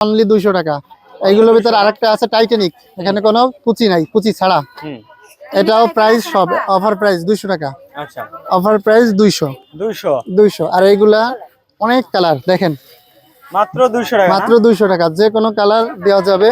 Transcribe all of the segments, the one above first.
Only দুইশো টাকা। এইগুলোর ভিতরে আরেকটা আছে টাইটানিক এখানে কোনো পুচি নাই পুচি ছাড়া। এটাও প্রাইস সব অফার প্রাইস দুইশো টাকা। আচ্ছা। অফার প্রাইস দুইশো। দুইশো? দুইশো। আর এইগুলা অনেক কালার দেখেন। মাত্র দুইশো টাকা মাত্র দুইশো টাকা। যে কোনো কালার দেওয়া যাবে।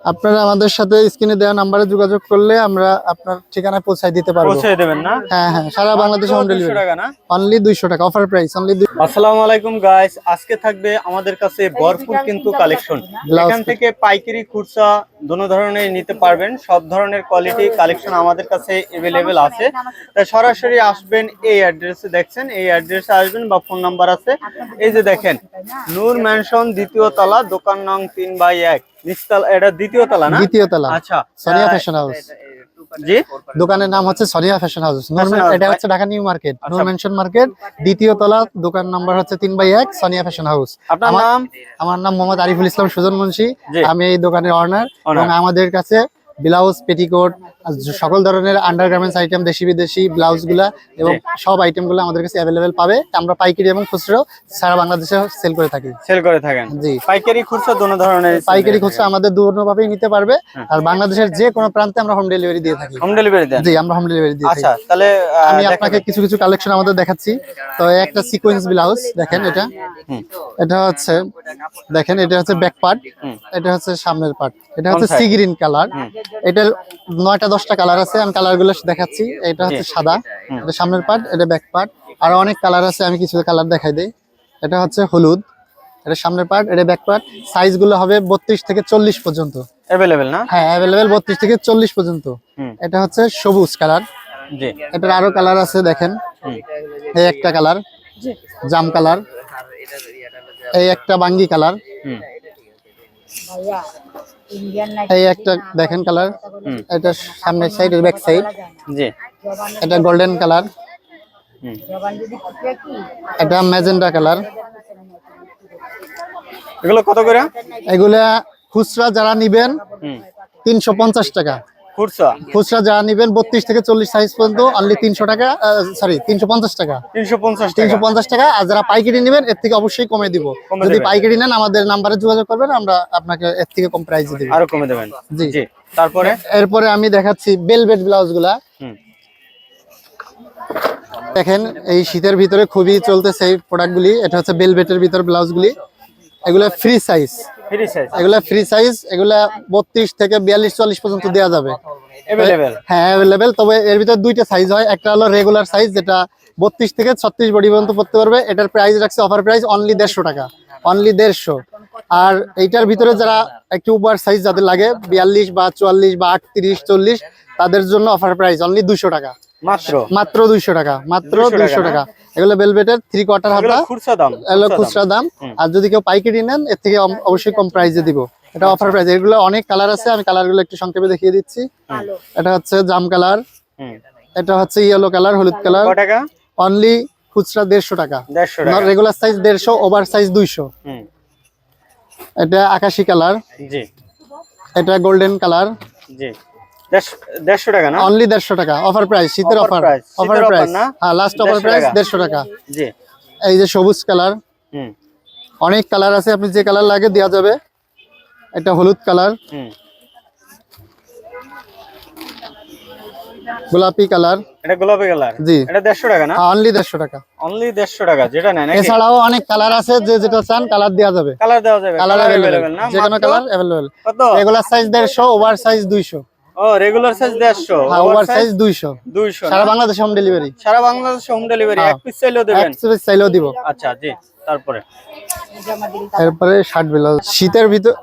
আপনারা আমাদের সাথে স্ক্রিনে দেওয়া নাম্বারে যোগাযোগ করলে আমরা আপনার ঠিকানায় পৌঁছায় দিতে পারব। পৌঁছে দেবেন না? হ্যাঁ হ্যাঁ সারা বাংলাদেশে হোম ডেলিভারি টাকা না? অনলি দুইশো টাকা অফার প্রাইস অনলি আসসালামু আলাইকুম গাইস আজকে থাকবে আমাদের কাছে ভরপুর কিন্তু কালেকশন এখান থেকে পাইকারি খুচরা দোনো ধরনের নিতে পারবেন। সব ধরনের কোয়ালিটি কালেকশন আমাদের কাছে এভেলেবেল আছে। তাই সরাসরি আসবেন এই অ্যাড্রেসে দেখছেন এই অ্যাড্রেসে আসবেন বা ফোন নাম্বার আছে। এই যে দেখেন নূর ম্যানশন দ্বিতীয় তলা দোকান নং তিন বাই এক। নিচতলা এটা দ্বিতীয় তলা না? দ্বিতীয় তলা। আচ্ছা সোনিয়া ফ্যাশন হাউস জি? দোকানের নাম হচ্ছে সোনিয়া ফ্যাশন হাউস এটা হচ্ছে ঢাকা নিউ মার্কেট। আচ্ছা। নূর মেনশন মার্কেট দ্বিতীয় তলা দোকান নাম্বার হচ্ছে তিন বাই এক সোনিয়া ফ্যাশন হাউস আপনার নাম? আমার নাম মোহাম্মদ আরিফুল ইসলাম সুজন মুন্সি। আমি এই দোকানের অনার এবং আমাদের কাছে ব্লাউজ পেটিকোট সকল ধরনের আন্ডারগার্মেন্টস আইটেম দেশি বিদেশি ব্লাউজগুলা এবং সব আইটেমগুলো আমাদের কাছে অ্যাভেলেবেল পাবে। আমরা পাইকারি এবং খুচরো সারা বাংলাদেশে সেল করে থাকি। সেল করে থাকেন। জি। পাইকারি খুচরা দোনো ধরনের পাইকারি খুচরো আমাদের দুর্নভাবেই নিতে পারবে। আর বাংলাদেশের যে কোনো প্রান্তে আমরা হোম ডেলিভারি দিয়ে থাকি। হোম ডেলিভারি দেন। জি আমরা হোম ডেলিভারি দিয়ে আচ্ছা তাহলে আমি আপনাকে কিছু কিছু কালেকশন আমাদের দেখাচ্ছি। তো একটা সিকোয়েন্স ব্লাউজ দেখেন এটা। এটা হচ্ছে দেখেন এটা হচ্ছে ব্যাক পার্ট এটা হচ্ছে সামনের পার্ট এটা হচ্ছে? সি গ্রিন কালার এটার নয়টা দশটা কালার আছে আমি কালারগুলো দেখাচ্ছি। এটা হচ্ছে সাদা এটা সামনের পার্ট এটা ব্যাক পার্ট আর অনেক কালার আছে আমি কিছু কালার দেখাই দিই। এটা হচ্ছে হলুদ এটা সামনের পার্ট এটা ব্যাক পার্ট সাইজগুলো হবে বত্রিশ থেকে চল্লিশ পর্যন্ত। অ্যাভেলেবেল না? হ্যাঁ অ্যাভেলেবেল বত্রিশ থেকে চল্লিশ পর্যন্ত। এটা হচ্ছে সবুজ কালার এটার আরও কালার আছে দেখেন। এই একটা কালার জাম কালার এই একটা বাঙ্গি কালার এই একটা দেখেন কালার। এটা সামনের সাইড এর ব্যাক সাইড জি। এটা গোল্ডেন কালার হুম। এটা ম্যাজেন্ডা কালার এগুলো কত করে? এগুলা খুচরা যারা নিবেন তিনশো পঞ্চাশ টাকা। খুচরা? খুচরা যারা নিবেন বত্রিশ থেকে চল্লিশ সাইজ পর্যন্ত অনলি তিনশো টাকা সরি তিনশো পঞ্চাশ টাকা। তিনশো পঞ্চাশ টাকা। তিনশো পঞ্চাশ টাকা আর যারা পাইকারি নেবেন এর থেকে অবশ্যই কমে দিব। যদি পাইকারি নেন আমাদের নাম্বারে যোগাযোগ করবেন আমরা আপনাকে এর থেকে কম প্রাইসে দিব। আরও কমে দেবেন। জি। জি। তারপরে? এরপরে আমি দেখাচ্ছি বেলভেট ব্লাউজগুলা। দেখেন এই শীতের ভিতরে খুবই চলতেছে এই প্রোডাক্ট গুলি এটা হচ্ছে বেলভেটের ভিতর ব্লাউজ গুলি। এগুলা ফ্রি সাইজ ফ্রি সাইজ এগুলা ফ্রি সাইজ এগুলা বত্রিশ থেকে বিয়াল্লিশ চল্লিশ পর্যন্ত দেওয়া যাবে। অ্যাভেলেবেল হ্যাঁ অ্যাভেলেবেল তবে এর ভিতর দুইটা সাইজ হয়। একটা হলো রেগুলার সাইজ যেটা বত্রিশ থেকে ছত্রিশ বডি পর্যন্ত পড়তে পারবে। এটার প্রাইস রাখছে অফার প্রাইস অনলি দেড়শো টাকা। অনলি দেড়শো। আর এইটার ভিতরে যারা একটু উপর সাইজ যাদের লাগে বিয়াল্লিশ বা চুয়াল্লিশ বা আটত্রিশ চল্লিশ তাদের জন্য অফার প্রাইস অনলি দুশো টাকা। মাত্র? মাত্র দুইশো টাকা মাত্র 200 টাকা এগুলো বেলভেটের থ্রি কোয়ার্টার হাতা খুচরা দাম এগুলো খুচরা দাম। আর যদি কেউ পাইকারি নেন এর থেকে অবশ্যই কম প্রাইসে দিব। এটা অফার প্রাইস এগুলো অনেক কালার আছে আমি কালারগুলো একটু সংক্ষেপে দেখিয়ে দিচ্ছি। এটা হচ্ছে জাম কালার এটা হচ্ছে ইয়েলো কালার হলুদ কালার অনলি খুচরা দেড়শো টাকা। দেড়শো টাকা। রেগুলার সাইজ দেড়শো ওভার সাইজ দুইশো। হুম। এটা আকাশি কালার জি। এটা গোল্ডেন কালার জি। দেড়শো- দেড়শো টাকা না? অনলি দেড়শো টাকা। অফার প্রাইস শীতের অফার অফার প্রাইস হ্যাঁ লাস্ট অফার প্রাইস দেড়শো টাকা। জি। এই যে সবুজ কালার হুম। অনেক কালার আছে। আপনি যে কালার লাগে দেওয়া যাবে। এটা হলুদ কালার। গোলাপি কালার। এটা গোলাপি কালার? জি। এটা দেড়শো টাকা না? অনলি দেড়শো টাকা। অনলি দেড়শো টাকা যেটা নেয় এছাড়াও অনেক কালার আছে। যে যেটা চান কালার দেওয়া যাবে। কালার দেওয়া যাবে কালার না? যে কোনো কালার অ্যাভেলেবেল কত? সাইজ দেড়শো ওভার সাইজ দুইশো। ও রেগুলার সাইজ দেড়শো। হ্যাঁ ওভার সাইজ দুইশো। দুইশো সারা বাংলাদেশে হোম ডেলিভারি সারা বাংলাদেশে হোম ডেলিভারি। এক পিস চাইলেও দেবেন? এক পিস চাইলেও দিব। আচ্ছা জি তারপরে? এরপরে শার্ট ব্লাউজ শীতের ভিতর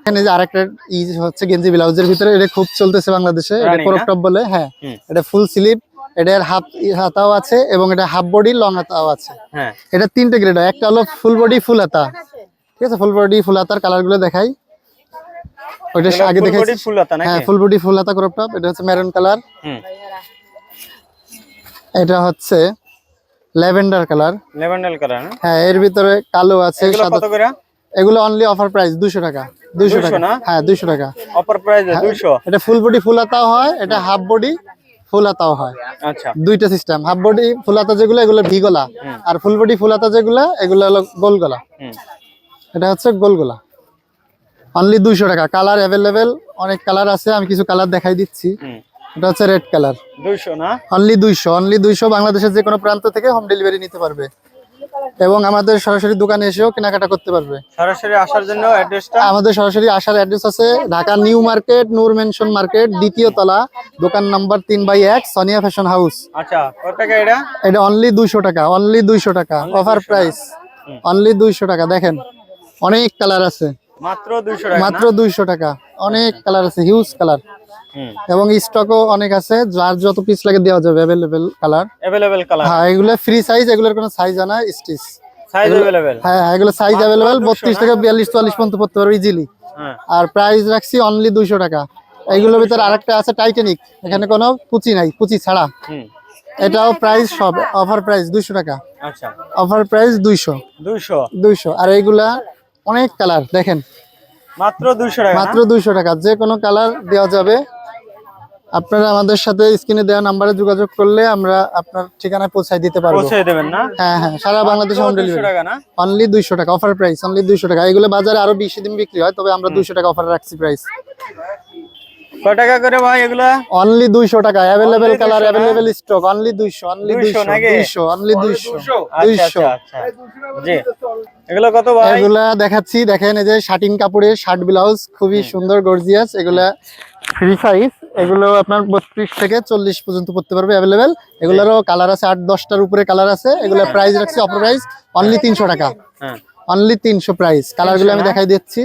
এখানে যে আরেকটা ই হচ্ছে গেঞ্জি ব্লাউজের ভিতরে এটা খুব চলতেছে বাংলাদেশে। এটা ক্রপ টপ বলে হ্যাঁ। এটা ফুল স্লিপ এটার হাফ হাতাও আছে এবং এটা হাফ বডি লং হাতাও আছে। হ্যাঁ। এটা তিনটে গ্রেড একটা হলো ফুল বডি ফুল হাতা। ঠিক আছে? ফুল বডি ফুল হাতার কালারগুলো দেখাই। ওইটা আগে body full হাতা নাকি? হ্যাঁ ফুল বডি ফুল হাতা ক্রপ টপ এটা হচ্ছে মেরুন কালার এটা হচ্ছে ল্যাভেন্ডার কালার লেভেন্ডাল কালার হ্যাঁ এর ভিতরে কালো আছে কত করে? এগুলো অনলি অফার প্রাইস দুশো টাকা। দুশো 200 টাকা। হ্যাঁ দুশো টাকা। অপার প্রাইস দুইশো? এটা ফুল বডি ফুল হাতাও হয় এটা হাফ বডি ফুল হাতাও হয়। আচ্ছা। দুইটা সিস্টেম হাফ বডি ফুল হাতা যেগুলো এগুলো ভি গলা আর ফুল বডি ফুল হাতা যেগুলো এগুলো হলো গোল গলা এটা হচ্ছে গোলগোলা। অনলি দুইশো টাকা। কালার অ্যাভেলেবেল অনেক কালার আছে আমি কিছু কালার দেখাই দিচ্ছি। এটা হচ্ছে রেড কালার দুইশো না? অনলি দুইশো। অনলি দুইশো বাংলাদেশের যে কোনো প্রান্ত থেকে হোম ডেলিভারি নিতে পারবে। এবং আমাদের সরাসরি দোকানে এসেও কেনাকাটা করতে পারবে। সরাসরি আসার জন্য অ্যাড্রেসটা আমাদের সরাসরি আসার অ্যাড্রেস আছে Dhaka New Market Noor Mansion Market দ্বিতীয় তলা দোকান নাম্বার তিন বাই এক সোনিয়া ফ্যাশন হাউস। আচ্ছা কত টাকা এটা? এটা অনলি দুইশো টাকা অনলি দুইশো টাকা অফার প্রাইস অনলি দুইশো টাকা দেখেন অনেক কালার আছে। মাত্র দুইশো টাকা মাত্র দুইশো টাকা। অনেক কালার আছে হিউজ কালার। এবং স্টকও অনেক আছে যার যত পিস লাগে দেওয়া যাবে অ্যাভেলেবেল কালার। Available colour. হ্যাঁ এগুলো ফ্রি সাইজ এগুলোর কোনো সাইজ আনা স্টিচ সাইজ অ্যাভেলেবেল হ্যাঁ এগুলো সাইজ 200 বত্রিশ থেকে বিয়াল্লিশ চুয়াল্লিশ পর্যন্ত পড়তে পারবে ইজিলি হ্যাঁ। আর প্রাইস রাখছি অনলি দুইশো টাকা। এইগুলোর ভিতরে আরেকটা আছে টাইটানিক এখানে কোনো পুচি নাই পুচি ছাড়া। এটাও প্রাইস সব অফার প্রাইস দুইশো টাকা। আচ্ছা। অফার প্রাইস দুইশো। দুইশো। দুইশো। আর এইগুলা অনেক কালার দেখেন। মাত্র দুইশো টাকা মাত্র দুইশো টাকা যে কোনো কালার দেওয়া যাবে। আপনারা আমাদের সাথে স্ক্রিনে দেওয়া নাম্বারে যোগাযোগ করলে আমরা আপনার ঠিকানায় পৌঁছায় দিতে পারব। পৌঁছে দেবেন না? হ্যাঁ হ্যাঁ সারা বাংলাদেশ হোম ডেলিভারি অনলি দুইশো টাকা অফার প্রাইস অনলি দুইশো টাকা। এগুলো বাজারে আরও বেশি দিন বিক্রি হয় তবে আমরা দুইশো টাকা অফার রাখছি প্রাইস কয় টাকা করে ভাই এগুলা? অনলি দুইশো টাকা available colour 200? Available stock only দুইশো অনলি 200 দুইশো নাকি? দুইশো অনলি দুইশো আচ্ছা দুইশো। আচ্ছা জি। এগুলো কত ভাই? এগুলা দেখাচ্ছি দেখেন এই যে শার্টিং কাপড়ের শার্ট ব্লাউজ খুবই সুন্দর গর্জিয়াস এগুলা ফ্রি সাইজ এগুলো আপনার বত্রিশ থেকে চল্লিশ পর্যন্ত পড়তে পারবে অ্যাভেলেবেল এগুলোরও কালার আছে আট দশটার উপরে কালার আছে। এগুলো প্রাইস রাখছি অফার প্রাইস অনলি তিনশো টাকা। হ্যাঁ। অনলি তিনশো প্রাইস কালারগুলো আমি দেখাই দিচ্ছি।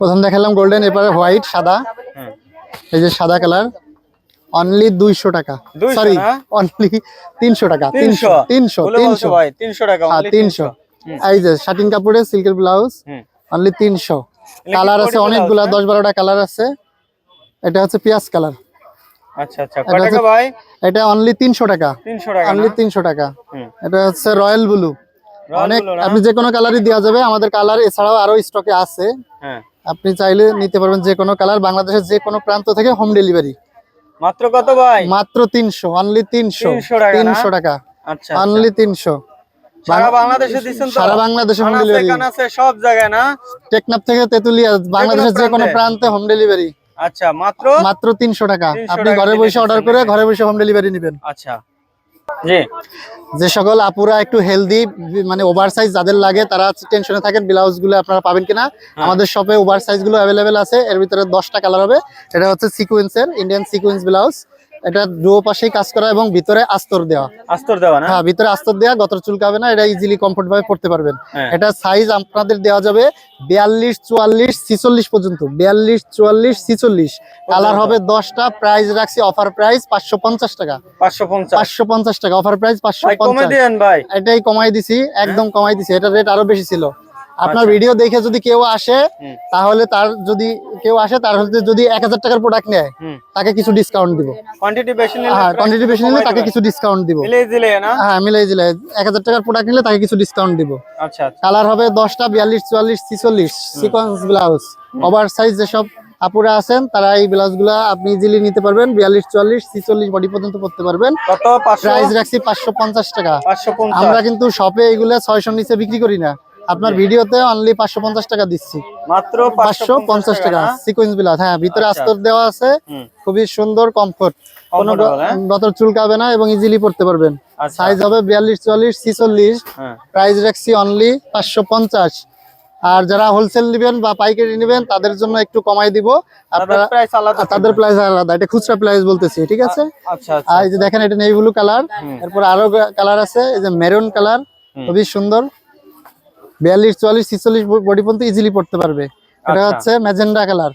প্রথম দেখালাম গোল্ডেন এরপরে হোয়াইট সাদা। এই যে সাদা কালার অনলি দুইশো টাকা। সরি অনলি তিনশো টাকা তিনশো তিনশো? তিনশো তিনশো। টাকা হ্যাঁ তিনশো। এই যে শার্টিং কাপড়ের সিল্কের ব্লাউজ অনলি তিনশো। কালার আছে অনেকগুলা দশ বারোটা কালার আছে। এটা হচ্ছে পিয়াজ কালার আচ্ছা আচ্ছা এটা টাকা হচ্ছে- ভাই? এটা অনলি তিনশো টাকা। তিনশো টাকা অনলি না? তিনশো টাকা। এটা হচ্ছে রয়্যাল ব্লু। অনেক? আপনি যে কোনো কালারই দেওয়া যাবে। আমাদের কালার এছাড়াও আরও স্টকে আছে। হ্যাঁ। আপনি চাইলে নিতে পারবেন যে কোনো কালার বাংলাদেশের যে কোনো প্রান্ত থেকে হোম ডেলিভারি মাত্র কত ভাই? মাত্র তিনশো অনলি তিনশো। 300 টাকা তিনশো টাকা। আচ্ছা অনলি তিনশো। সারা বাংলাদেশে দিচ্ছেন তো? সারা বাংলাদেশে হোম ডেলিভারি সব জায়গায় না? টেকনাফ থেকে তেতুলিয়া বাংলাদেশের যে কোনো প্রান্তে? প্রান্তে হোম ডেলিভারি আচ্ছা মাত্র? মাত্র তিনশো টাকা। আপনি ঘরে বসে অর্ডার করে ঘরে বসে হোম ডেলিভারি নেবেন। আচ্ছা। জি। যে সকল আপুরা একটু হেলদি মানে ওভার সাইজ যাদের লাগে তারা টেনশনে থাকেন ব্লাউজগুলো আপনারা পাবেন কিনা। আমাদের শপে ওভার সাইজগুলো অ্যাভেলেবেল আছে এর ভিতরে দশটা কালার হবে। এটা হচ্ছে সিকুয়েন্সের ইন্ডিয়ান সিকুয়েন্স ব্লাউজ এটা দুও পাশেই কাজ করা এবং ভিতরে আস্তর দেওয়া। আস্তর দেওয়া না? হ্যাঁ ভিতরে আস্তর দেওয়া গতর চুলকাবে না এটা ইজিলি কমফোর্ট ভাবে পড়তে পারবেন। হ্যাঁ। এটা সাইজ আপনাদের দেওয়া যাবে বিয়াল্লিশ চুয়াল্লিশ ছিচল্লিশ পর্যন্ত। বিয়াল্লিশ চুয়াল্লিশ ছিচল্লিশ। কালার হবে দশটা প্রাইস রাখছি অফার প্রাইস পাঁচশো পঞ্চাশ টাকা। পাঁচশো পঞ্চাশ। পাঁচশো পঞ্চাশ টাকা অফার প্রাইস পাঁচশো পঞ্চাশ। ভাই। এটাই কমাই দিছি একদম কমাই দিছি এটা রেট আরও বেশি ছিল। আপনার ভিডিও দেখে যদি কেউ আসে তাহলে তার যদি কেউ আসে তার হচ্ছে যদি এক হাজার টাকার প্রোডাক্ট নেয় তাকে কিছু ডিসকাউন্ট দিব। কোয়ান্টিটি বেশি নিলে হ্যাঁ কোয়ান্টিটি বেশি নিলে তাকে কিছু ডিসকাউন্ট দিব। মিলিয়ে দিলে না? হ্যাঁ মিলাই দিলে। এক হাজার টাকার প্রোডাক্ট নিলে তাকে কিছু ডিসকাউন্ট দিব। আচ্ছা আচ্ছা। কালার হবে দশটা বিয়াল্লিশ চুয়াল্লিশ ছিচল্লিশ। সিকোয়েন্স ব্লাউজ ওভার সাইজ যেসব আপুরা আছেন তারা এই ব্লাউজগুলা আপনি ইজিলি নিতে পারবেন। বিয়াল্লিশ চুয়াল্লিশ ছিচল্লিশ বডি পর্যন্ত পড়তে পারবেন। প্রাইস রাখছি পাঁচশো পঞ্চাশ টাকা। আমরা কিন্তু শপে এগুলা ছয়শো নিচে বিক্রি করি না। আপনার ভিডিওতে অনলি পাঁচশো পঞ্চাশ টাকা দিচ্ছি। মাত্র পাঁচশো পঞ্চাশ টাকা? সিকোয়েন্স বিলাস হ্যাঁ ভিতরে আচ্ছা। আস্তর দেওয়া আছে। খুবই সুন্দর কমফোর্ট কোনো Comfortable, হ্যাঁ? চুলকাবে না এবং ইজিলি পড়তে পারবেন। আচ্ছা। সাইজ হবে বিয়াল্লিশ চুয়াল্লিশ ছিচল্লিশ। হ্যাঁ। প্রাইস রাখছি অনলি পাঁচশো পঞ্চাশ। আর যারা হোলসেল নেবেন বা পাইকারি নেবেন তাদের জন্য একটু কমাই দিব। তাদের আপনারা প্রাইস আলাদা তাদের প্রাইস আলাদা। এটা খুচরা প্রাইস বলতেছি ঠিক আছে? আচ্ছা আচ্ছা। আর এই যে দেখেন এটা নেই ব্লু কালার এরপর আরও কালার আছে এই যে মেরুন কালার খুবই সুন্দর। বিয়াল্লিশ চুয়াল্লিশ ছিচল্লিশ বডি পর্যন্ত ইজিলি পড়তে পারবে। এটা আচ্ছা। হচ্ছে ম্যাজেন্ডা কালার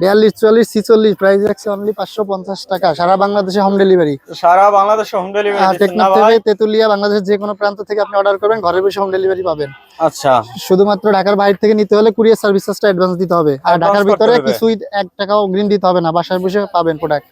বিয়াল্লিশ চুয়াল্লিশ ছিচল্লিশ প্রাইস রাখছে অনলি পাঁচশো পঞ্চাশ টাকা। সারা বাংলাদেশে হোম ডেলিভারি সারা বাংলাদেশে হোম ডেলিভারি টেকনাফ থেকে তেতুলিয়া বাংলাদেশের যে কোনো প্রান্ত থেকে আপনি অর্ডার করবেন ঘরে বসে হোম ডেলিভারি পাবেন। আচ্ছা। শুধুমাত্র ঢাকার বাইরে থেকে নিতে হলে কুরিয়ার সার্ভিসটা অ্যাডভান্স দিতে হবে। আর ঢাকার ভিতরে। কিছুই এক টাকাও অগ্রিম দিতে হবে না বাসায় বসে পাবেন প্রোডাক্ট